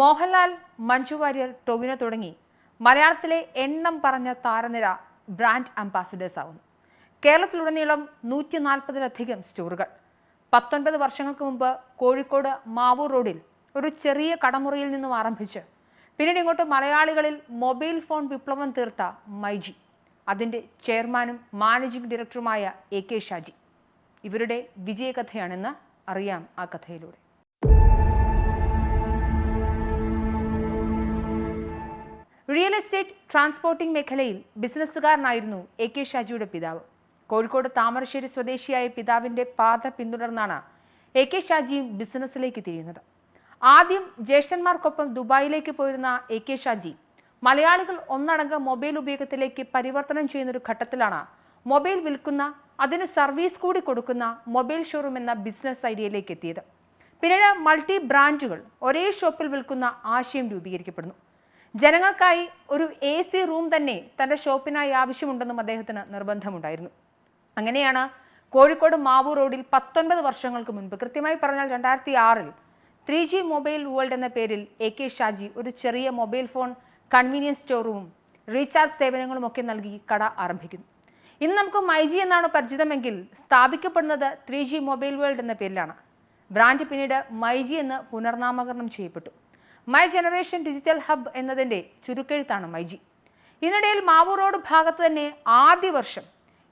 മോഹൻലാൽ മഞ്ജു വാര്യർ ടൊവിനോ തുടങ്ങി മലയാളത്തിലെ എണ്ണം പറഞ്ഞ താരനിര ബ്രാൻഡ് അംബാസിഡേഴ്സ് ആവുന്നു. കേരളത്തിലുടനീളം നൂറ്റി നാൽപ്പതിലധികം സ്റ്റോറുകൾ. പത്തൊൻപത് വർഷങ്ങൾക്ക് മുമ്പ് കോഴിക്കോട് മാവൂർ റോഡിൽ ഒരു ചെറിയ കടമുറിയിൽ നിന്നും ആരംഭിച്ച് പിന്നീട് ഇങ്ങോട്ട് മലയാളികളിൽ മൊബൈൽ ഫോൺ വിപ്ലവം തീർത്ത മൈജി അതിന്റെ ചെയർമാനും മാനേജിംഗ് ഡയറക്ടറുമായ എ കെ ഷാജി. ഇവരുടെ വിജയകഥയാണെന്ന് അറിയാം ആ കഥയിലൂടെ. റിയൽ എസ്റ്റേറ്റ് ട്രാൻസ്പോർട്ടിംഗ് മേഖലയിൽ ബിസിനസ്സുകാരനായിരുന്നു എ കെ ഷാജിയുടെ പിതാവ്. കോഴിക്കോട് താമരശ്ശേരി സ്വദേശിയായ പിതാവിന്റെ പാത പിന്തുടർന്നാണ് എ കെ ഷാജിയും ബിസിനസ്സിലേക്ക് തിരിയുന്നത്. ആദ്യം ജ്യേഷ്ഠന്മാർക്കൊപ്പം ദുബായിലേക്ക് പോയിരുന്ന എ കെ ഷാജി മലയാളികൾ ഒന്നടങ്കം മൊബൈൽ ഉപയോഗത്തിലേക്ക് പരിവർത്തനം ചെയ്യുന്ന ഒരു ഘട്ടത്തിലാണ് മൊബൈൽ വിൽക്കുന്ന അതിന് സർവീസ് കൂടി കൊടുക്കുന്ന മൊബൈൽ ഷോറൂം എന്ന ബിസിനസ് ഐഡിയയിലേക്ക് എത്തിയത്. പിന്നീട് മൾട്ടി ബ്രാൻഡുകൾ ഒരേ ഷോപ്പിൽ വിൽക്കുന്ന ആശയം രൂപീകരിക്കപ്പെടുന്നു. ജനങ്ങൾക്കായി ഒരു എ സി റൂം തന്നെ തന്റെ ഷോപ്പിനായി ആവശ്യമുണ്ടെന്നും അദ്ദേഹത്തിന് നിർബന്ധമുണ്ടായിരുന്നു. അങ്ങനെയാണ് കോഴിക്കോട് മാവൂർ റോഡിൽ പത്തൊൻപത് വർഷങ്ങൾക്ക് മുൻപ് കൃത്യമായി പറഞ്ഞാൽ രണ്ടായിരത്തി ആറിൽ ത്രീ ജി മൊബൈൽ വേൾഡ് എന്ന പേരിൽ എ കെ ഷാജി ഒരു ചെറിയ മൊബൈൽ ഫോൺ കൺവീനിയൻസ് സ്റ്റോറും റീചാർജ് സേവനങ്ങളും ഒക്കെ നൽകി കട ആരംഭിക്കുന്നു. ഇന്ന് നമുക്ക് മൈജി എന്നാണ് പരിചിതമെങ്കിൽ സ്ഥാപിക്കപ്പെടുന്നത് ത്രീ ജി മൊബൈൽ വേൾഡ് എന്ന പേരിലാണ്. ബ്രാൻഡ് പിന്നീട് മൈജി എന്ന് പുനർനാമകരണം ചെയ്യപ്പെട്ടു. മൈ ജനറേഷൻ ഡിജിറ്റൽ ഹബ് എന്നതിന്റെ ചുരുക്കെഴുത്താണ് മൈജി ഇതിനിടയിൽ മാവൂർ റോഡ് ഭാഗത്ത് തന്നെ ആദ്യ വർഷം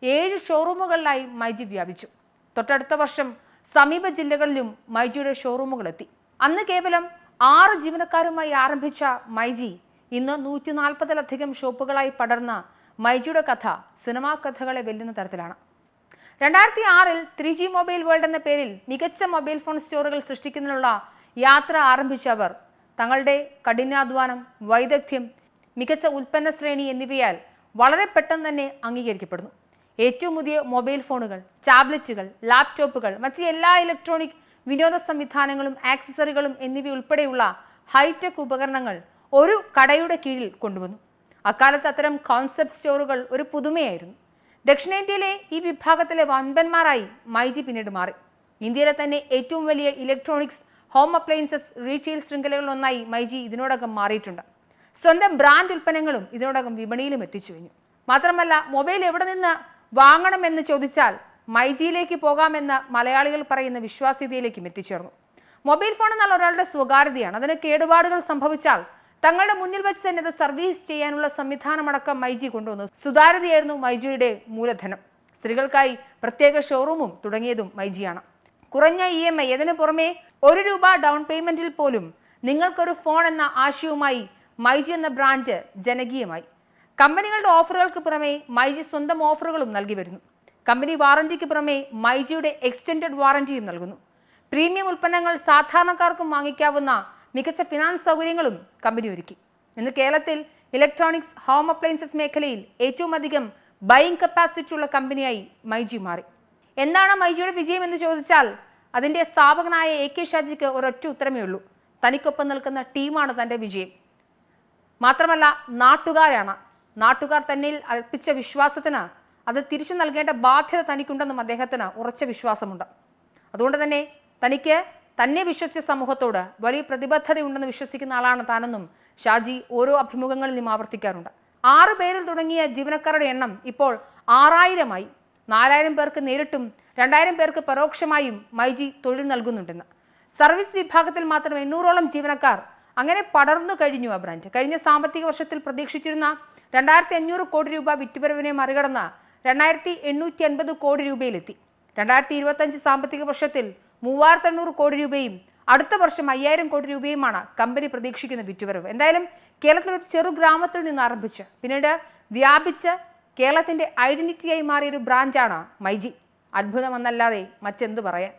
ഏഴ് ഷോറൂമുകളിലായി മൈജി വ്യാപിച്ചു. തൊട്ടടുത്ത വർഷം സമീപ ജില്ലകളിലും മൈജിയുടെ ഷോറൂമുകൾ എത്തി അന്ന് കേവലം ആറ് ജീവനക്കാരുമായി ആരംഭിച്ച മൈജി ഇന്ന് നൂറ്റി നാൽപ്പതിലധികം ഷോപ്പുകളായി പടർന്ന മൈജിയുടെ കഥ സിനിമാ കഥകളെ വെല്ലുന്ന തരത്തിലാണ്. രണ്ടായിരത്തി ആറിൽ ത്രീ ജി മൊബൈൽ വേൾഡ് എന്ന പേരിൽ മികച്ച മൊബൈൽ ഫോൺ സ്റ്റോറുകൾ സൃഷ്ടിക്കുന്നതിനുള്ള യാത്ര ആരംഭിച്ച അവർ തങ്ങളുടെ കഠിനാധ്വാനം വൈദഗ്ധ്യം മികച്ച ഉൽപ്പന്ന ശ്രേണി എന്നിവയാൽ വളരെ പെട്ടെന്ന് തന്നെ അംഗീകരിക്കപ്പെടുന്നു. ഏറ്റവും പുതിയ മൊബൈൽ ഫോണുകൾ ടാബ്ലറ്റുകൾ ലാപ്ടോപ്പുകൾ മറ്റ് എല്ലാ ഇലക്ട്രോണിക് വിനോദ സംവിധാനങ്ങളും ആക്സസറികളും എന്നിവ ഉൾപ്പെടെയുള്ള ഹൈടെക് ഉപകരണങ്ങൾ ഒരു കടയുടെ കീഴിൽ കൊണ്ടുവന്നു. അക്കാലത്ത് അത്തരം കോൺസെപ്റ്റ് സ്റ്റോറുകൾ ഒരു പുതുമയായിരുന്നു. ദക്ഷിണേന്ത്യയിലെ ഈ വിഭാഗത്തിലെ വൻപന്മാരായി മൈജി പിന്നീട് മാറി. ഇന്ത്യയിലെ തന്നെ ഏറ്റവും വലിയ ഇലക്ട്രോണിക്സ് ഹോം അപ്ലയൻസസ് റീറ്റെയിൽ ശൃംഖലകളിലൊന്നായി മൈജി ഇതിനോടകം മാറിയിട്ടുണ്ട്. സ്വന്തം ബ്രാൻഡ് ഉൽപ്പന്നങ്ങളും ഇതിനോടകം വിപണിയിലും എത്തിച്ചു കഴിഞ്ഞു. മാത്രമല്ല മൊബൈൽ എവിടെ നിന്ന് വാങ്ങണമെന്ന് ചോദിച്ചാൽ മൈജിയിലേക്ക് പോകാമെന്ന് മലയാളികൾ പറയുന്ന വിശ്വാസ്യതയിലേക്കും എത്തിച്ചേർന്നു. മൊബൈൽ ഫോൺ എന്നാൽ ഒരാളുടെ സ്വകാര്യതയാണ്. അതിന് കേടുപാടുകൾ സംഭവിച്ചാൽ തങ്ങളുടെ മുന്നിൽ വെച്ച് തന്നെ അത് സർവീസ് ചെയ്യാനുള്ള സംവിധാനമടക്കം മൈജി കൊണ്ടുവന്നു. സുതാര്യതയായിരുന്നു മൈജിയുടെ മൂലധനം. സ്ത്രീകൾക്കായി പ്രത്യേക ഷോറൂമും തുടങ്ങിയതും മൈജിയാണ്. കുറഞ്ഞ ഇ എം ഐ അതിനു പുറമെ ഒരു രൂപ ഡൗൺ പേയ്മെന്റിൽ പോലും നിങ്ങൾക്കൊരു ഫോൺ എന്ന ആശയവുമായി മൈജി എന്ന ബ്രാൻഡ് ജനകീയമായി. കമ്പനികളുടെ ഓഫറുകൾക്ക് പുറമെ മൈജി സ്വന്തം ഓഫറുകളും നൽകി വരുന്നു. കമ്പനി വാറന്റിക്ക് പുറമെ മൈജിയുടെ എക്സ്റ്റൻഡഡ് വാറന്റിയും നൽകുന്നു. പ്രീമിയം ഉൽപ്പന്നങ്ങൾ സാധാരണക്കാർക്കും വാങ്ങിക്കാവുന്ന മികച്ച ഫിനാൻസ് സൗകര്യങ്ങളും കമ്പനി ഒരുക്കി. ഇന്ന് കേരളത്തിൽ ഇലക്ട്രോണിക്സ് ഹോം അപ്ലയൻസസ് മേഖലയിൽ ഏറ്റവും അധികം ബൈയിങ് കപ്പാസിറ്റി ഉള്ള കമ്പനിയായി മൈജി മാറി. എന്താണ് മൈജിയുടെ വിജയം എന്ന് ചോദിച്ചാൽ അതിന്റെ സ്ഥാപകനായ എ കെ ഷാജിക്ക് ഒരൊറ്റ ഉത്തരമേ ഉള്ളൂ. തനിക്കൊപ്പം നിൽക്കുന്ന ടീമാണ് തന്റെ വിജയം. മാത്രമല്ല നാട്ടുകാരാണ്. നാട്ടുകാർ തന്നിൽ അർപ്പിച്ച വിശ്വാസത്തിന് അത് തിരിച്ചു നൽകേണ്ട ബാധ്യത തനിക്കുണ്ടെന്നും അദ്ദേഹത്തിന് ഉറച്ച വിശ്വാസമുണ്ട്. അതുകൊണ്ട് തന്നെ തനിക്ക് തന്നെ വിശ്വസിച്ച സമൂഹത്തോട് വലിയ പ്രതിബദ്ധതയുണ്ടെന്ന് വിശ്വസിക്കുന്ന ആളാണ് താനെന്നും ഷാജി ഓരോ അഭിമുഖങ്ങളിലും ആവർത്തിക്കാറുണ്ട്. ആറ് പേരിൽ തുടങ്ങിയ ജീവനക്കാരുടെ എണ്ണം ഇപ്പോൾ ആറായിരമായി. നാലായിരം പേർക്ക് നേരിട്ടും രണ്ടായിരം പേർക്ക് പരോക്ഷമായും മൈജി തൊഴിൽ നൽകുന്നുണ്ടെന്ന്. സർവീസ് വിഭാഗത്തിൽ മാത്രം എണ്ണൂറോളം ജീവനക്കാർ അങ്ങനെ പടർന്നു കഴിഞ്ഞു ആ ബ്രാൻഡ്. കഴിഞ്ഞ സാമ്പത്തിക വർഷത്തിൽ പ്രതീക്ഷിച്ചിരുന്ന രണ്ടായിരത്തി അഞ്ഞൂറ് കോടി രൂപ വിറ്റുവരവിനെ മറികടന്ന രണ്ടായിരത്തി എണ്ണൂറ്റി അൻപത് കോടി രൂപയിലെത്തി. രണ്ടായിരത്തി ഇരുപത്തഞ്ച് സാമ്പത്തിക വർഷത്തിൽ മൂവായിരത്തി എണ്ണൂറ് കോടി രൂപയും അടുത്ത വർഷം അയ്യായിരം കോടി രൂപയുമാണ് കമ്പനി പ്രതീക്ഷിക്കുന്ന വിറ്റുവരവ്. എന്തായാലും കേരളത്തിലെ ചെറു ഗ്രാമത്തിൽ നിന്ന് ആരംഭിച്ച് പിന്നീട് വ്യാപിച്ച് കേരളത്തിന്റെ ഐഡന്റിറ്റിയായി മാറിയൊരു ബ്രാൻഡാണ് മൈജി അത്ഭുതമെന്നല്ലാതെ മറ്റെന്ത് പറയാൻ?